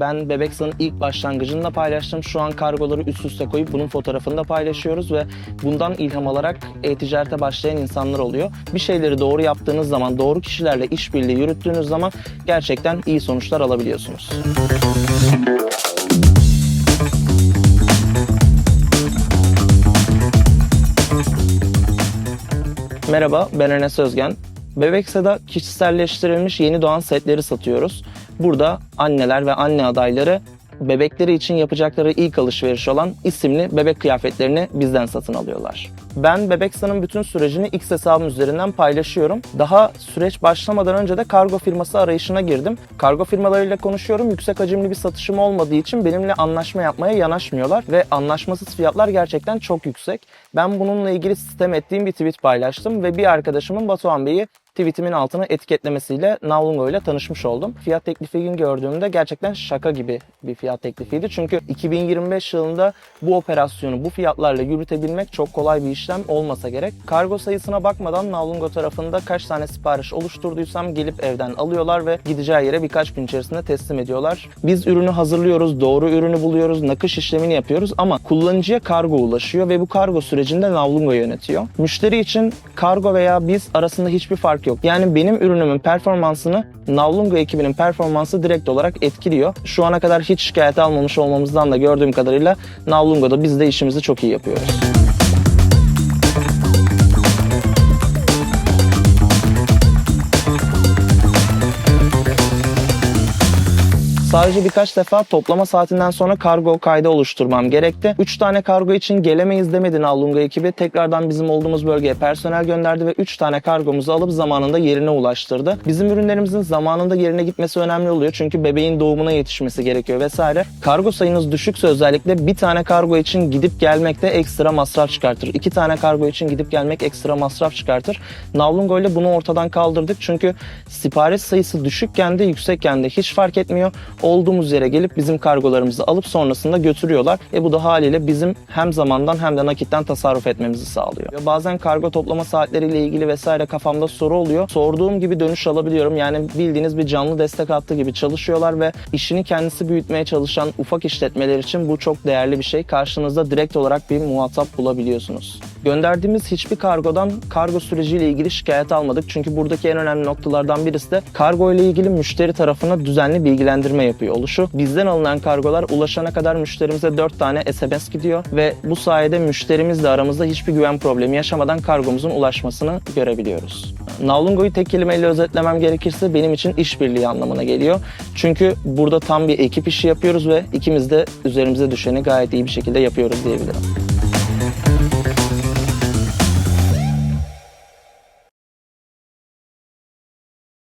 Ben Bebeksan'ın ilk başlangıcında paylaştım. Şu an kargoları üst üste koyup bunun fotoğrafını da paylaşıyoruz ve bundan ilham alarak e-ticarete başlayan insanlar oluyor. Bir şeyleri doğru yaptığınız zaman, doğru kişilerle işbirliği yürüttüğünüz zaman gerçekten iyi sonuçlar alabiliyorsunuz. Merhaba, ben Enes Özgen. Bebeksa'da kişiselleştirilmiş yeni doğan setleri satıyoruz. Burada anneler ve anne adayları bebekleri için yapacakları ilk alışveriş olan isimli bebek kıyafetlerini bizden satın alıyorlar. Ben Bebeksa'nın bütün sürecini X hesabım üzerinden paylaşıyorum. Daha süreç başlamadan önce de kargo firması arayışına girdim. Kargo firmalarıyla konuşuyorum. Yüksek hacimli bir satışım olmadığı için benimle anlaşma yapmaya yanaşmıyorlar ve anlaşmasız fiyatlar gerçekten çok yüksek. Ben bununla ilgili sistem ettiğim bir tweet paylaştım ve bir arkadaşımın Batuhan Bey'i tweetimin altına etiketlemesiyle Navlungo ile tanışmış oldum. Fiyat teklifini gördüğümde gerçekten şaka gibi bir fiyat teklifiydi. Çünkü 2025 yılında bu operasyonu bu fiyatlarla yürütebilmek çok kolay bir işlem olmasa gerek. Kargo sayısına bakmadan Navlungo tarafında kaç tane sipariş oluşturduysam gelip evden alıyorlar ve gideceği yere birkaç gün içerisinde teslim ediyorlar. Biz ürünü hazırlıyoruz, doğru ürünü buluyoruz, nakış işlemini yapıyoruz ama kullanıcıya kargo ulaşıyor ve bu kargo sürecinde Navlungo yönetiyor. Müşteri için kargo veya biz arasında hiçbir fark yok. Yani benim ürünümün performansını Navlungo ekibinin performansı direkt olarak etkiliyor. Şu ana kadar hiç şikayet almamış olmamızdan da gördüğüm kadarıyla Navlungo'da biz de işimizi çok iyi yapıyoruz. Sadece birkaç defa toplama saatinden sonra kargo kaydı oluşturmam gerekti. 3 tane kargo için gelemeyiz demedi Navlunga ekibi. Tekrardan bizim olduğumuz bölgeye personel gönderdi ve 3 tane kargomuzu alıp zamanında yerine ulaştırdı. Bizim ürünlerimizin zamanında yerine gitmesi önemli oluyor. Çünkü bebeğin doğumuna yetişmesi gerekiyor vesaire. Kargo sayınız düşükse özellikle bir tane kargo için gidip gelmekte ekstra masraf çıkartır. İki tane kargo için gidip gelmek ekstra masraf çıkartır. Navlungo ile bunu ortadan kaldırdık. Çünkü sipariş sayısı düşükken de yüksekken de hiç fark etmiyor olduğumuz yere gelip bizim kargolarımızı alıp sonrasında götürüyorlar. E bu da haliyle bizim hem zamandan hem de nakitten tasarruf etmemizi sağlıyor. Bazen kargo toplama saatleriyle ilgili vesaire kafamda soru oluyor. Sorduğum gibi dönüş alabiliyorum. Yani bildiğiniz bir canlı destek hattı gibi çalışıyorlar ve işini kendisi büyütmeye çalışan ufak işletmeler için bu çok değerli bir şey. Karşınızda direkt olarak bir muhatap bulabiliyorsunuz. Gönderdiğimiz hiçbir kargodan kargo süreciyle ilgili şikayet almadık. Çünkü buradaki en önemli noktalardan birisi de kargo ile ilgili müşteri tarafına düzenli bilgilendirme yapıyor oluşu. Bizden alınan kargolar ulaşana kadar müşterimize 4 tane SMS gidiyor ve bu sayede müşterimizle aramızda hiçbir güven problemi yaşamadan kargomuzun ulaşmasını görebiliyoruz. Navlungo'yu tek kelimeyle özetlemem gerekirse benim için işbirliği anlamına geliyor. Çünkü burada tam bir ekip işi yapıyoruz ve ikimiz de üzerimize düşeni gayet iyi bir şekilde yapıyoruz diyebilirim.